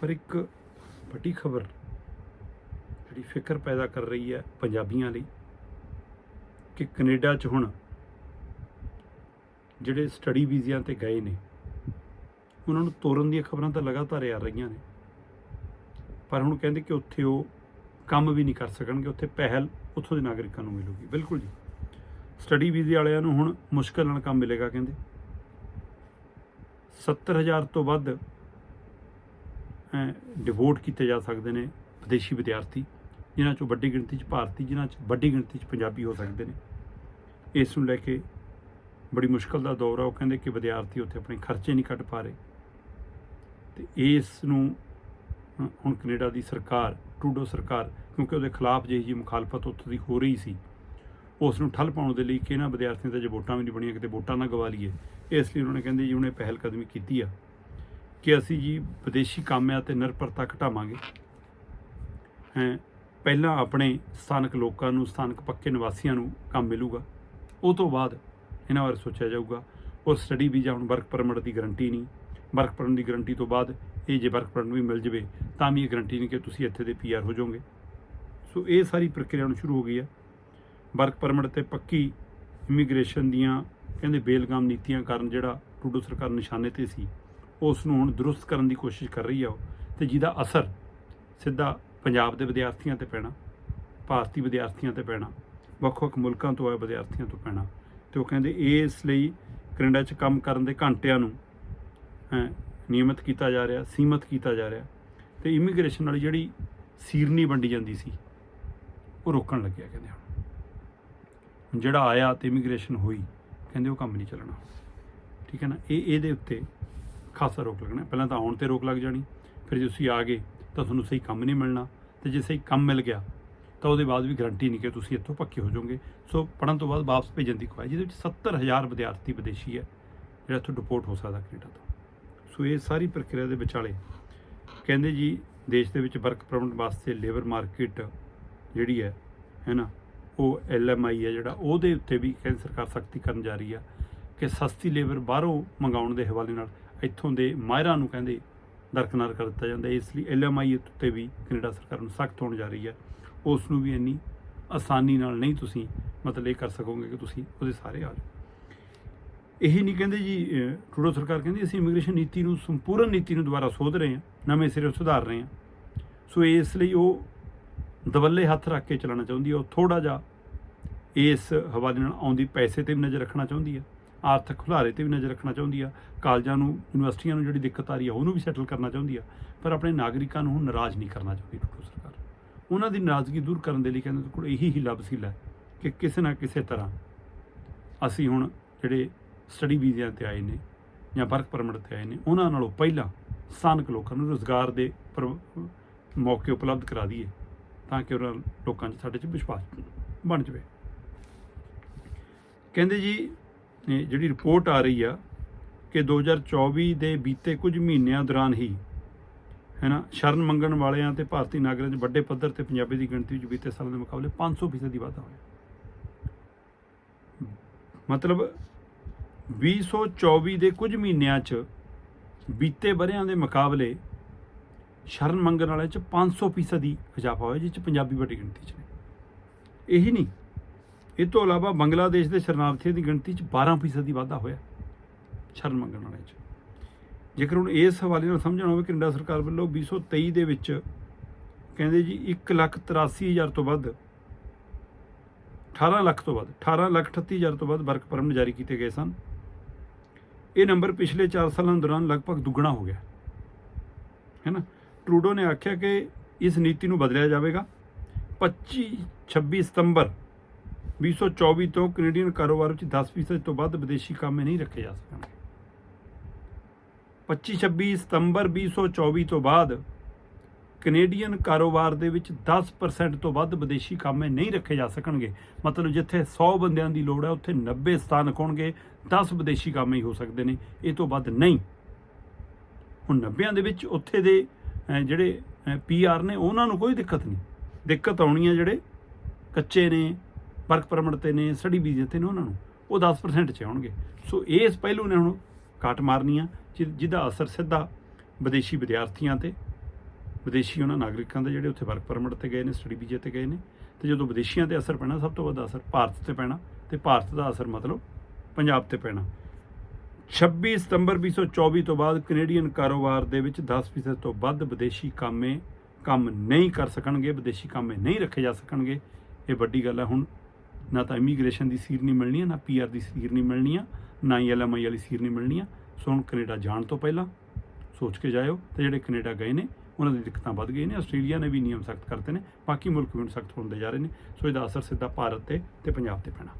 ਪਰ ਇੱਕ ਵੱਡੀ ਖਬਰ ਜਿਹੜੀ ਫਿਕਰ ਪੈਦਾ ਕਰ ਰਹੀ ਹੈ ਪੰਜਾਬੀਆਂ ਲਈ ਕਿ ਕੈਨੇਡਾ 'ਚ ਹੁਣ ਜਿਹੜੇ ਸਟੱਡੀ ਵੀਜ਼ਿਆਂ ਤੇ ਗਏ ਨੇ, ਉਹਨਾਂ ਨੂੰ ਤੋਰਨ ਦੀਆਂ ਖਬਰਾਂ ਤਾਂ ਲਗਾਤਾਰ ਆ ਰਹੀਆਂ ਨੇ। ਪਰ ਹੁਣ ਕਹਿੰਦੇ ਕਿ ਉੱਥੇ ਉਹ ਕੰਮ ਵੀ ਨਹੀਂ ਕਰ ਸਕਣਗੇ, ਉੱਥੇ ਪਹਿਲ ਉੱਥੋਂ ਦੇ ਨਾਗਰਿਕਾਂ ਨੂੰ ਮਿਲੂਗੀ। ਬਿਲਕੁਲ ਜੀ। ਸਟੱਡੀ ਵੀਜ਼ੇ ਵਾਲਿਆਂ ਨੂੰ ਹੁਣ ਮੁਸ਼ਕਲ ਨਾਲ ਕੰਮ ਮਿਲੇਗਾ ਕਹਿੰਦੇ। 70000 ਤੋਂ ਵੱਧ ਡਿਵੋਟ ਕੀਤੇ ਜਾ ਸਕਦੇ ਨੇ ਵਿਦੇਸ਼ੀ ਵਿਦਿਆਰਥੀ, ਜਿਨ੍ਹਾਂ ਚੋਂ ਵੱਡੀ ਗਿਣਤੀ 'ਚ ਭਾਰਤੀ, ਜਿਨ੍ਹਾਂ 'ਚ ਵੱਡੀ ਗਿਣਤੀ 'ਚ ਪੰਜਾਬੀ ਹੋ ਸਕਦੇ ਨੇ। ਇਸ ਨੂੰ ਲੈ ਕੇ ਬੜੀ ਮੁਸ਼ਕਲ ਦਾ ਦੌਰ ਆ। ਉਹ ਕਹਿੰਦੇ ਕਿ ਵਿਦਿਆਰਥੀ ਉੱਥੇ ਆਪਣੇ ਖਰਚੇ ਨਹੀਂ ਕੱਢ ਪਾ ਰਹੇ। ਤੇ ਇਸ ਨੂੰ ਹੁਣ ਕੈਨੇਡਾ ਦੀ ਸਰਕਾਰ, ਟਰੂਡੋ ਸਰਕਾਰ, ਕਿਉਂਕਿ ਉਹਦੇ ਖਿਲਾਫ ਜਿਹੀ ਜੀ ਮੁਖਾਲਫਤ ਉੱਥੋਂ ਦੀ ਹੋ ਰਹੀ ਸੀ, ਉਸ ਨੂੰ ਠੱਲ ਪਾਉਣ ਦੇ ਲਈ ਕਿ ਇਹਨਾਂ ਵਿਦਿਆਰਥੀਆਂ ਤੇ ਜੇ ਵੋਟਾਂ ਵੀ ਨਹੀਂ ਬਣੀਆਂ, ਕਿਤੇ ਵੋਟਾਂ ਨਾ ਗਵਾ ਲਈਏ। ਇਸ ਲਈ ਉਹਨਾਂ ਨੇ ਕਹਿੰਦੇ ਜੀ, ਉਹਨੇ ਪਹਿਲ ਕਦਮੀ ਕੀਤੀ ਆ। ਕਿ ਅਸੀਂ ਜੀ ਵਿਦੇਸ਼ੀ ਕਾਮਿਆਂ ਤੇ ਨਿਰਭਰਤਾ ਘਟਾਵਾਂਗੇ। ਹੈ, ਪਹਿਲਾਂ ਆਪਣੇ ਸਥਾਨਕ ਲੋਕਾਂ ਨੂੰ, ਸਥਾਨਕ ਪੱਕੇ ਨਿਵਾਸੀਆਂ ਨੂੰ ਕੰਮ ਮਿਲੂਗਾ। ਉਹ ਤੋਂ ਬਾਅਦ ਇਹਨਾਂ ਬਾਰੇ ਸੋਚਿਆ ਜਾਊਗਾ। ਉਹ ਸਟੱਡੀ ਵੀਜ਼ਾ ਹੁਣ ਵਰਕ ਪਰਮਿਟ ਦੀ ਗਰੰਟੀ ਨਹੀਂ। ਵਰਕ ਪਰਮਿਟ ਦੀ ਗਰੰਟੀ ਤੋਂ ਬਾਅਦ ਇਹ ਜੇ ਵਰਕ ਪਰਮਿਟ ਵੀ ਮਿਲ ਜਵੇ, ਤਾਂ ਵੀ ਇਹ ਗਰੰਟੀ ਨਹੀਂ ਕਿ ਤੁਸੀਂ ਇੱਥੇ ਦੇ ਪੀਆਰ ਹੋ ਜਾਓਗੇ। ਸੋ ਇਹ ਸਾਰੀ ਪ੍ਰਕਿਰਿਆ ਹੁਣ ਸ਼ੁਰੂ ਹੋ ਗਈ ਹੈ ਵਰਕ ਪਰਮਿਟ ਤੇ ਪੱਕੀ ਇਮੀਗ੍ਰੇਸ਼ਨ ਦੀਆਂ ਕਹਿੰਦੇ ਬੇਲਗਾਮ ਨੀਤੀਆਂ ਕਾਰਨ ਜਿਹੜਾ ਟੂਡੋ ਸਰਕਾਰ ਨਿਸ਼ਾਨੇ ਤੇ ਸੀ ਉਸ ਨੂੰ ਹੁਣ ਦਰੁਸਤ ਕਰਨ ਦੀ ਕੋਸ਼ਿਸ਼ ਕਰ ਰਹੀ ਆ ਉਹ ਤੇ ਜਿਹਦਾ ਅਸਰ ਸਿੱਧਾ ਪੰਜਾਬ ਦੇ ਵਿਦਿਆਰਥੀਆਂ ਤੇ ਪੈਣਾ ਭਾਰਤੀ ਵਿਦਿਆਰਥੀਆਂ ਤੇ ਪੈਣਾ ਵੱਖ-ਵੱਖ ਮੁਲਕਾਂ ਤੋਂ ਆਏ ਵਿਦਿਆਰਥੀਆਂ ਤੋਂ ਪੈਣਾ। ਤੇ ਉਹ ਕਹਿੰਦੇ ਇਸ ਲਈ ਕੈਨੇਡਾ 'ਚ ਕੰਮ ਕਰਨ ਦੇ ਘੰਟਿਆਂ ਨੂੰ ਹੈਂ, ਨਿਯਮਿਤ ਕੀਤਾ ਜਾ ਰਿਹਾ ਸੀਮਤ ਕੀਤਾ ਜਾ ਰਿਹਾ ਤੇ ਇਮੀਗ੍ਰੇਸ਼ਨ ਵਾਲੀ ਜਿਹੜੀ ਸੀਰਨੀ ਵੰਡੀ ਜਾਂਦੀ ਸੀ ਉਹ ਰੋਕਣ ਲੱਗਿਆ ਕਹਿੰਦੇ ਹੁਣ। ਹੁਣ ਜਿਹੜਾ ਆਇਆ ਤੇ ਇਮੀਗ੍ਰੇਸ਼ਨ ਹੋਈ ਕਹਿੰਦੇ ਉਹ ਕੰਮ ਨਹੀਂ ਚੱਲਣਾ। ਠੀਕ ਹੈ ਨਾ? ਇਹ ਇਹਦੇ ਉੱਤੇ ਖਾਸਾ ਰੋਕ ਲੱਗਣਾ। ਪਹਿਲਾਂ ਤਾਂ ਆਉਣ ਤੇ ਰੋਕ ਲੱਗ ਜਾਣੀ, ਫਿਰ ਜੇ ਤੁਸੀਂ ਆ ਗਏ ਤਾਂ ਤੁਹਾਨੂੰ ਸਹੀ ਕੰਮ ਨਹੀਂ ਮਿਲਣਾ, ਤੇ ਜੇ ਸਹੀ ਕੰਮ ਮਿਲ ਗਿਆ ਤਾਂ ਉਹਦੇ ਬਾਅਦ ਵੀ ਗਰੰਟੀ ਨਹੀਂ ਕਿ ਤੁਸੀਂ ਇੱਥੋਂ ਪੱਕੇ ਹੋ ਜਾਓਗੇ। ਸੋ ਪੜਨ ਤੋਂ ਬਾਅਦ ਵਾਪਸ ਭੇਜਣ ਦੀ ਖੁਆਇਸ਼, ਜਿਹਦੇ ਵਿੱਚ 70000 ਵਿਦਿਆਰਥੀ ਵਿਦੇਸ਼ੀ ਹੈ, ਜਿਹੜਾ ਇੱਥੋਂ ਡਿਪੋਰਟ ਹੋ ਸਕਦਾ ਕੈਨੇਡਾ ਤੋਂ। ਸੋ ਇਹ ਸਾਰੀ ਪ੍ਰਕਿਰਿਆ ਦੇ ਵਿਚਾਲੇ ਕਹਿੰਦੇ ਜੀ, ਦੇਸ਼ ਦੇ ਵਿੱਚ ਵਰਕ ਪਰਮਿਟ ਵਾਸਤੇ ਲੇਬਰ ਮਾਰਕੀਟ ਜਿਹੜੀ ਹੈ ਹੈ ਨਾ, ਉਹ ਐਲਐਮਆਈ ਹੈ ਜਿਹੜਾ, ਉਹਦੇ ਉੱਤੇ ਵੀ ਕਹਿੰਦੇ ਸਰਕਾਰ ਸਖਤੀ ਕਰਨ ਜਾ ਰਹੀ ਆ ਕਿ ਸਸਤੀ ਲੇਬਰ ਬਾਹਰੋਂ ਮੰਗਾਉਣ ਦੇ ਹਵਾਲੇ ਨਾਲ ਇੱਥੋਂ ਦੇ ਮਾਹਿਰਾਂ ਨੂੰ ਕਹਿੰਦੇ ਦਰਕਨਾਰ ਕਰ ਦਿੱਤਾ ਜਾਂਦਾ ਇਸ ਲਈ ਐਲਐਮਆਈ ਉੱਤੇ ਵੀ ਕੈਨੇਡਾ ਸਰਕਾਰ ਨੂੰ ਸਖਤ ਹੋਣ ਜਾ ਰਹੀ ਹੈ। ਉਸ ਨੂੰ ਵੀ ਇੰਨੀ ਆਸਾਨੀ ਨਾਲ ਨਹੀਂ ਤੁਸੀਂ ਮਤਲਬ ਇਹ ਕਰ ਸਕੋਗੇ ਕਿ ਤੁਸੀਂ ਉਹਦੇ ਸਾਰੇ ਆ ਜਾਓ। ਇਹੀ ਨਹੀਂ ਕਹਿੰਦੇ ਜੀ ਅਹ, ਟਰੂਡੋ ਸਰਕਾਰ ਕਹਿੰਦੀ ਅਸੀਂ ਇਮੀਗ੍ਰੇਸ਼ਨ ਨੀਤੀ ਨੂੰ ਸੰਪੂਰਨ ਨੀਤੀ ਨੂੰ ਦੁਬਾਰਾ ਸੋਧ ਰਹੇ ਹਾਂ ਨਵੇਂ ਸਿਰੇ ਸੁਧਾਰ ਰਹੇ ਹਾਂ। ਸੋ ਇਸ ਲਈ ਉਹ ਦਵੱਲੇ ਹੱਥ ਰੱਖ ਕੇ ਚਲਾਉਣਾ ਚਾਹੁੰਦੀ ਹੈ। ਉਹ ਥੋੜਾ ਜਿਹਾ ਇਸ ਹਵਾਲੇ ਨਾਲ ਆਉਂਦੀ ਪੈਸੇ ਤੇ ਵੀ ਨਜ਼ਰ ਰੱਖਣਾ ਚਾਹੁੰਦੀ ਹੈ। ਆਰਥਿਕ ਖੁਲਾਰੇ ਤੇ ਵੀ ਨਜ਼ਰ ਰੱਖਣਾ ਚਾਹੁੰਦੀ ਆ। ਕਾਲਜਾਂ ਨੂੰ, ਯੂਨੀਵਰਸਿਟੀਆਂ ਨੂੰ ਜਿਹੜੀ ਦਿੱਕਤ ਆ ਰਹੀ ਆ, ਉਹਨੂੰ ਵੀ ਸੈਟਲ ਕਰਨਾ ਚਾਹੁੰਦੀ ਆ। ਪਰ ਆਪਣੇ ਨਾਗਰਿਕਾਂ ਨੂੰ ਹੁਣ ਨਾਰਾਜ਼ ਨਹੀਂ ਕਰਨਾ ਚਾਹੁੰਦੀ ਟਰੂਡੋ ਸਰਕਾਰ। ਉਹਨਾਂ ਦੀ ਨਾਰਾਜ਼ਗੀ ਦੂਰ ਕਰਨ ਦੇ ਲਈ ਕਹਿੰਦੇ ਕੋਲ ਇਹੀ ਹੀ ਲਬਸੀਲਾ ਹੈ ਕਿ ਕਿਸੇ ਨਾ ਕਿਸੇ ਤਰ੍ਹਾਂ ਅਸੀਂ ਹੁਣ ਜਿਹੜੇ ਸਟੱਡੀ ਵੀਜ਼ਿਆਂ ਤੇ ਆਏ ਨੇ ਜਾਂ ਵਰਕ ਪਰਮਿਟ ਤੇ ਆਏ ਨੇ, ਉਹਨਾਂ ਨਾਲੋਂ ਪਹਿਲਾਂ ਸਥਾਨਕ ਲੋਕਾਂ ਨੂੰ ਰੋਜ਼ਗਾਰ ਦੇ ਪਰ- ਮੌਕੇ ਉਪਲਬਧ ਕਰਾ ਦਈਏ ਤਾਂ ਕਿ ਉਹਨਾਂ ਲੋਕਾਂ 'ਚ ਸਾਡੇ 'ਚ ਵਿਸ਼ਵਾਸ ਬਣ ਜਾਵੇ। ਕਹਿੰਦੇ ਜੀ ਇਹ ਜਿਹੜੀ ਰਿਪੋਰਟ ਆ ਰਹੀ ਆ ਕਿ 2024 ਦੇ ਬੀਤੇ ਕੁਝ ਮਹੀਨਿਆਂ ਦੌਰਾਨ ਹੀ ਹੈ ਨਾ ਸ਼ਰਨ ਮੰਗਣ ਵਾਲਿਆਂ ਤੇ ਭਾਰਤੀ ਨਾਗਰਿਕਾਂ 'ਚ ਵੱਡੇ ਪੱਧਰ ਤੇ ਪੰਜਾਬੀ ਦੀ ਗਿਣਤੀ ਵਿੱਚ ਬੀਤੇ ਸਾਲਾਂ ਦੇ ਮੁਕਾਬਲੇ 500% ਦੀ ਵਾਧਾ ਹੋਇਆ। ਮਤਲਬ 2024 ਦੇ ਕੁਝ ਮਹੀਨਿਆਂ 'ਚ ਬੀਤੇ ਵਰਿਆਂ ਦੇ ਮੁਕਾਬਲੇ ਸ਼ਰਨ ਮੰਗਣ ਵਾਲਿਆਂ 'ਚ 500% ਦੀ ਇਜ਼ਾਫਾ ਹੋਇਆ, ਜਿਸ 'ਚ ਪੰਜਾਬੀ ਵੱਡੀ ਗਿਣਤੀ 'ਚ ਨੇ। ਇਹੀ ਨਹੀਂ ਇਹ ਤੋਂ ਇਲਾਵਾ ਬੰਗਲਾਦੇਸ਼ ਦੇ ਸ਼ਰਨਾਰਥੀਆਂ ਦੀ ਗਿਣਤੀ 'ਚ 12% ਦੀ ਵਾਧਾ ਹੋਇਆ, ਸ਼ਰਨ ਮੰਗਣ ਵਾਲਿਆਂ 'ਚ। ਜੇਕਰ ਹੁਣ ਇਸ ਹਵਾਲੇ ਨਾਲ ਸਮਝਣਾ ਹੋਵੇ, ਕੈਨੇਡਾ ਸਰਕਾਰ ਵੱਲੋਂ 2023 ਦੇ ਵਿੱਚ ਕਹਿੰਦੇ ਜੀ 183000 ਤੋਂ ਵੱਧ 18 ਲੱਖ ਤੋਂ ਵੱਧ 18 ਲੱਖ 38000 ਤੋਂ ਵੱਧ ਵਰਕ ਪਰਮਿਟ ਜਾਰੀ ਕੀਤੇ ਗਏ ਸਨ। ਇਹ ਨੰਬਰ ਪਿਛਲੇ 4 ਸਾਲਾਂ ਦੌਰਾਨ ਲਗਭਗ ਦੁੱਗਣਾ ਹੋ ਗਿਆ। ਹੈ ਨਾ ਟਰੂਡੋ ਨੇ ਆਖਿਆ ਕਿ ਇਸ ਨੀਤੀ ਨੂੰ ਬਦਲਿਆ ਜਾਵੇਗਾ। 25 26 ਸਤੰਬਰ 2024 ਤੋਂ ਕੈਨੇਡੀਅਨ ਕਾਰੋਬਾਰ ਵਿੱਚ 10% ਤੋਂ ਵੱਧ ਵਿਦੇਸ਼ੀ ਕਾਮੇ ਨਹੀਂ ਰੱਖੇ ਜਾ ਸਕਣਗੇ 25-26 ਸਤੰਬਰ 2024 ਤੋਂ ਬਾਅਦ ਕੈਨੇਡੀਅਨ ਕਾਰੋਬਾਰ ਦੇ ਵਿੱਚ 10% ਤੋਂ ਵੱਧ ਵਿਦੇਸ਼ੀ ਕਾਮੇ ਨਹੀਂ ਰੱਖੇ ਜਾ ਸਕਣਗੇ। ਮਤਲਬ ਜਿੱਥੇ 100 ਬੰਦਿਆਂ ਦੀ ਲੋੜ ਹੈ ਉੱਥੇ 90 ਸਥਾਨਕ ਹੋਣਗੇ 10 ਵਿਦੇਸ਼ੀ ਕਾਮੇ ਹੀ ਹੋ ਸਕਦੇ ਨੇ ਇਹ ਤੋਂ ਵੱਧ ਨਹੀਂ। ਹੁਣ 90 ਦੇ ਵਿੱਚ ਉੱਥੇ ਦੇ ਅਹ, ਜਿਹੜੇ ਪੀਆਰ ਨੇ ਉਹਨਾਂ ਨੂੰ ਕੋਈ ਦਿੱਕਤ ਨਹੀਂ। ਦਿੱਕਤ ਆਉਣੀ ਹੈ ਜਿਹੜੇ ਕੱਚੇ ਨੇ ਵਰਕ ਪਰਮਿਟ ਤੇ ਨੇ, ਸਟੱਡੀ ਵੀਜ਼ੇ ਤੇ ਨੇ ਉਹਨਾਂ ਨੂੰ, ਉਹ 10% ਚ ਆਉਣਗੇ। ਸੋ ਇਸ ਪਹਿਲੂ ਨੇ ਹੁਣ ਕਾਟ ਮਾਰਨੀ ਆ, ਜਿ- ਜਿਹਦਾ ਅਸਰ ਸਿੱਧਾ ਵਿਦੇਸ਼ੀ ਵਿਦਿਆਰਥੀਆਂ ਤੇ, ਵਿਦੇਸ਼ੀ ਉਹਨਾਂ ਨਾਗਰਿਕਾਂ ਦੇ ਜਿਹੜੇ ਉੱਥੇ ਵਰਕ ਪਰਮਿਟ ਤੇ ਗਏ ਨੇ, ਸਟੱਡੀ ਵੀਜ਼ੇ ਤੇ ਗਏ ਨੇ, ਤੇ ਜਦੋਂ ਵਿਦੇਸ਼ੀਆਂ ਤੇ ਅਸਰ ਪੈਣਾ, ਸਭ ਤੋਂ ਵੱਧ ਅਸਰ ਭਾਰਤ ਤੇ ਪੈਣਾ, ਤੇ ਭਾਰਤ ਦਾ ਅਸਰ ਮਤਲਬ ਪੰਜਾਬ ਤੇ ਪੈਣਾ। 26 ਸਤੰਬਰ 2024 ਤੋਂ ਬਾਅਦ ਕੈਨੇਡੀਅਨ ਕਾਰੋਬਾਰ ਦੇ ਵਿੱਚ 10% ਤੋਂ ਵੱਧ ਵਿਦੇਸ਼ੀ ਕਾਮੇ, ਕੰਮ ਨਹੀਂ ਕਰ ਸਕਣਗੇ, ਵਿਦੇਸ਼ੀ ਕਾਮੇ ਨਹੀਂ ਰੱਖੇ ਜਾ ਸਕਣਗੇ। ਇਹ ਵੱਡੀ ਗੱਲ ਹੈ, ਹੁਣ ਨਾ ਤਾਂ ਇਮੀਗ੍ਰੇਸ਼ਨ ਦੀ ਸੀਰ ਨਹੀਂ ਮਿਲਣੀ ਹੈ, ਨਾ ਪੀਆਰ ਦੀ ਸੀਰ ਨਹੀਂ ਮਿਲਣੀ ਆ ਨਾ ਹੀ ਐਲਐਮਆਈ ਵਾਲੀ ਸੀਰ ਨਹੀਂ ਮਿਲਣੀ ਆ ਸੋ ਹੁਣ ਕੈਨੇਡਾ ਜਾਣ ਤੋਂ ਪਹਿਲਾਂ ਸੋਚ ਕੇ ਜਾਇਓ ਤੇ ਜਿਹੜੇ ਕੈਨੇਡਾ ਗਏ ਨੇ, ਉਹਨਾਂ ਦੀ ਦਿੱਕਤਾਂ ਵੱਧ ਗਈਆਂ ਨੇ। ਆਸਟ੍ਰੇਲੀਆ ਨੇ ਵੀ ਨਿਯਮ ਸਖਤ ਕਰਤੇ ਨੇ, ਬਾਕੀ ਮੁਲਕ ਵੀ ਹੁਣ ਸਖਤ ਹੁੰਦੇ ਜਾ ਰਹੇ ਨੇ। ਸੋ ਇਹਦਾ ਅਸਰ ਸਿੱਧਾ ਭਾਰਤ ਤੇ ਤੇ ਪੰਜਾਬ ਤੇ ਪੈਣਾ।